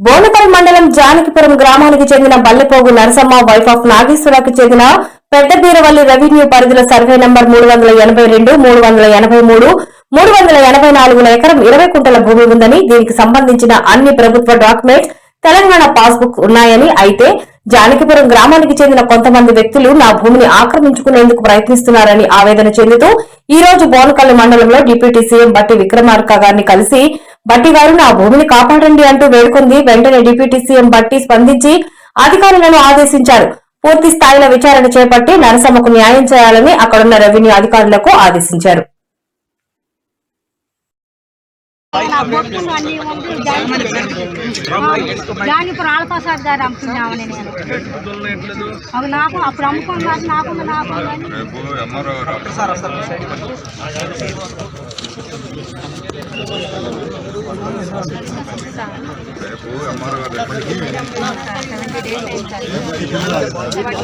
బోనపల్లి మండలం జానకిపురం గ్రామానికి చెందిన బల్లెపోగు నరసమ్మ వైఫ్ ఆఫ్ నాగేశ్వరకి చెందిన పెద్ద బీరవల్లి రెవెన్యూ పరిధిలో సర్వే నంబర్ మూడు వందల ఎనభై రెండు మూడు వందల ఎనభై మూడు మూడు వందల ఎనభై నాలుగుల ఎకరం ఇరవై కుంటల భూమి ఉందని దీనికి సంబంధించిన అన్ని ప్రభుత్వ డాక్యుమెంట్స్ తెలంగాణ పాస్బుక్ ఉన్నాయని అయితే జానకిపురం గ్రామానికి చెందిన కొంతమంది వ్యక్తులు నా భూమిని ఆక్రమించుకునేందుకు ప్రయత్నిస్తున్నారని ఆవేదన చెందుతూ ఈ రోజు బోనకల్లి మండలంలో డిప్యూటీ సీఎం బట్టి విక్రమార్క గారిని కలిసి బట్టి గారు నా భూమిని కాపాడండి అంటూ వేడుకుంది. వెంటనే డిప్యూటీ సీఎం బట్టి స్పందించి అధికారులను ఆదేశించారు. పూర్తి స్థాయిలో విచారణ చేపట్టి నరసమ్మకు న్యాయం చేయాలని అక్కడున్న రెవెన్యూ అధికారులకు ఆదేశించారు. గారు నేను అవి నాకు అప్పుడు అమ్ముకున్నారు నాకు నాకు రేపు అమ్మారు రేపు ఎంఆర్ఓ గారు